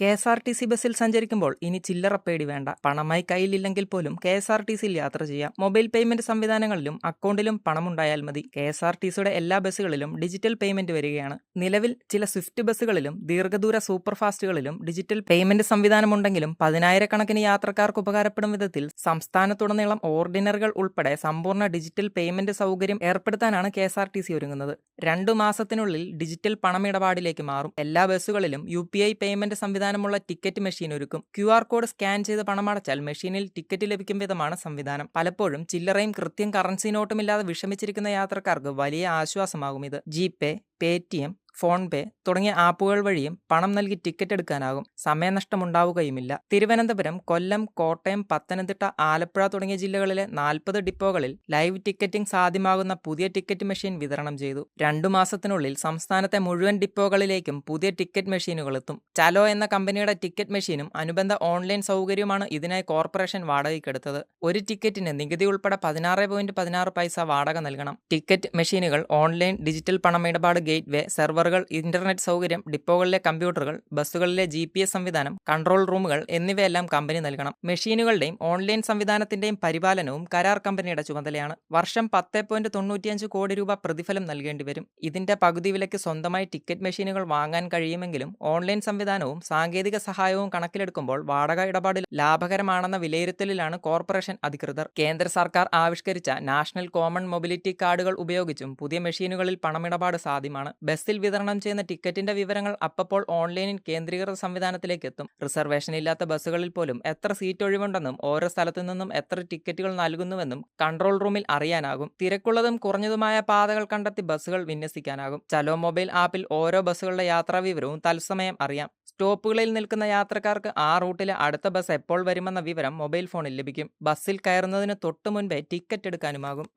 K S R T C ബസ്സിൽ സഞ്ചരിക്കുമ്പോൾ ഇനി ചില്ലറ പേടി വേണ്ട. പണമായി കയ്യിലില്ലെങ്കിൽ പോലും കെ എസ് ആർ ടി സിയിൽ യാത്ര ചെയ്യാം. മൊബൈൽ പേയ്മെന്റ് സംവിധാനങ്ങളിലും അക്കൗണ്ടിലും പണമുണ്ടായാൽ മതി. കെ എസ് ആർ ടി സിയുടെ എല്ലാ ബസ്സുകളിലും ഡിജിറ്റൽ പേയ്മെന്റ് വരികയാണ്. നിലവിൽ ചില സ്വിഫ്റ്റ് ബസ്സുകളിലും ദീർഘദൂര സൂപ്പർ ഫാസ്റ്റുകളിലും ഡിജിറ്റൽ പേയ്മെന്റ് സംവിധാനമുണ്ടെങ്കിലും പതിനായിരക്കണക്കിന് യാത്രക്കാർക്ക് ഉപകാരപ്പെടും വിധത്തിൽ സംസ്ഥാനത്തുടനീളം ഓർഡിനറുകൾ ഉൾപ്പെടെ സമ്പൂർണ ഡിജിറ്റൽ പേയ്മെന്റ് സൗകര്യം ഏർപ്പെടുത്താനാണ് K S R T C ഒരുങ്ങുന്നത്. രണ്ടു മാസത്തിനുള്ളിൽ ഡിജിറ്റൽ പണമിടപാടിലേക്ക് മാറും. എല്ലാ ബസ്സുകളിലും യു പി ഐ പേയ്മെന്റ് സംവിധാനമുള്ള ടിക്കറ്റ് മെഷീൻ ഒരുക്കും. ക്യു ആർ കോഡ് സ്കാൻ ചെയ്ത് പണമടച്ചാൽ മെഷീനിൽ ടിക്കറ്റ് ലഭിക്കും വിധമാണ് സംവിധാനം. പലപ്പോഴും ചില്ലറയും കൃത്യം കറൻസി നോട്ടുമില്ലാതെ വിഷമിച്ചിരിക്കുന്ന യാത്രക്കാർക്ക് വലിയ ആശ്വാസമാകും ഇത്. GPay Paytm PhonePe തുടങ്ങിയ ആപ്പുകൾ വഴിയും പണം നൽകി ടിക്കറ്റ് എടുക്കാനാകും. സമയനഷ്ടമുണ്ടാവുകയുമില്ല. തിരുവനന്തപുരം കൊല്ലം കോട്ടയം പത്തനംതിട്ട ആലപ്പുഴ തുടങ്ങിയ ജില്ലകളിലെ നാൽപ്പത് ഡിപ്പോകളിൽ ലൈവ് ടിക്കറ്റിംഗ് സാധ്യമാകുന്ന പുതിയ ടിക്കറ്റ് മെഷീൻ വിതരണം ചെയ്തു. രണ്ടു മാസത്തിനുള്ളിൽ സംസ്ഥാനത്തെ മുഴുവൻ ഡിപ്പോകളിലേക്കും പുതിയ ടിക്കറ്റ് മെഷീനുകൾ എത്തും. ചലോ എന്ന കമ്പനിയുടെ ടിക്കറ്റ് മെഷീനും അനുബന്ധ ഓൺലൈൻ സൗകര്യവുമാണ് ഇതിനായി കോർപ്പറേഷൻ വാടകയ്ക്കെടുത്തത്. ഒരു ടിക്കറ്റിന് നികുതി ഉൾപ്പെടെ പതിനാറ് പോയിന്റ് പതിനാറ് പൈസ വാടക നൽകണം. ടിക്കറ്റ് മെഷീനുകൾ ഓൺലൈൻ ഡിജിറ്റൽ പണമിടപാട് ഗേറ്റ്വേ സെർവറുകൾ ഇന്റർനെറ്റ് സൗകര്യം ഡിപ്പോകളിലെ കമ്പ്യൂട്ടറുകൾ ബസ്സുകളിലെ ജി സംവിധാനം കൺട്രോൾ റൂമുകൾ എന്നിവയെല്ലാം കമ്പനി നൽകണം. മെഷീനുകളുടെയും ഓൺലൈൻ സംവിധാനത്തിന്റെയും പരിപാലനവും കരാർ കമ്പനിയുടെ ചുമതലയാണ്. വർഷം പത്ത് പോയിന്റ് തൊണ്ണൂറ്റിയഞ്ച് കോടി രൂപ പ്രതിഫലം നൽകേണ്ടി വരും. ഇതിന്റെ പകുതി വിലയ്ക്ക് സ്വന്തമായി ടിക്കറ്റ് മെഷീനുകൾ വാങ്ങാൻ കഴിയുമെങ്കിലും ഓൺലൈൻ സംവിധാനവും സാങ്കേതിക സഹായവും കണക്കിലെടുക്കുമ്പോൾ വാടക ഇടപാട് ലാഭകരമാണെന്ന വിലയിരുത്തലിലാണ് കോർപ്പറേഷൻ അധികൃതർ. കേന്ദ്ര സർക്കാർ ആവിഷ്കരിച്ച നാഷണൽ കോമൺ മൊബിലിറ്റി കാർഡുകൾ ഉപയോഗിച്ചും പുതിയ മെഷീനുകളിൽ പണമിടപാട് സാധ്യമാണ്. ബസ്സിൽ വിതരണം ചെയ്യുന്ന ടിക്കറ്റിന്റെ വിവരങ്ങൾ അപ്പപ്പോൾ ഓൺലൈനിൽ കേന്ദ്രീകൃത സംവിധാനത്തിലേക്ക് എത്തും റിസർവേഷൻ ഇല്ലാത്ത ബസ്സുകളിൽ പോലും എത്ര സീറ്റ് ഒഴിവുണ്ടെന്നും ഓരോ സ്ഥലത്തു നിന്നും എത്ര ടിക്കറ്റുകൾ നൽകുന്നുവെന്നും കൺട്രോൾ റൂമിൽ അറിയാനാകും. തിരക്കുള്ളതും കുറഞ്ഞതുമായ പാതകൾ കണ്ടെത്തി ബസ്സുകൾ വിന്യസിക്കാനാകും. ചലോ മൊബൈൽ ആപ്പിൽ ഓരോ ബസ്സുകളുടെ യാത്രാ വിവരവും തത്സമയം അറിയാം. സ്റ്റോപ്പുകളിൽ നിൽക്കുന്ന യാത്രക്കാർക്ക് ആ റൂട്ടിലെ അടുത്ത ബസ് എപ്പോൾ വരുമെന്ന വിവരം മൊബൈൽ ഫോണിൽ ലഭിക്കും. ബസ്സിൽ കയറുന്നതിന് തൊട്ടു മുൻപേ ടിക്കറ്റ് എടുക്കാനുമാകും.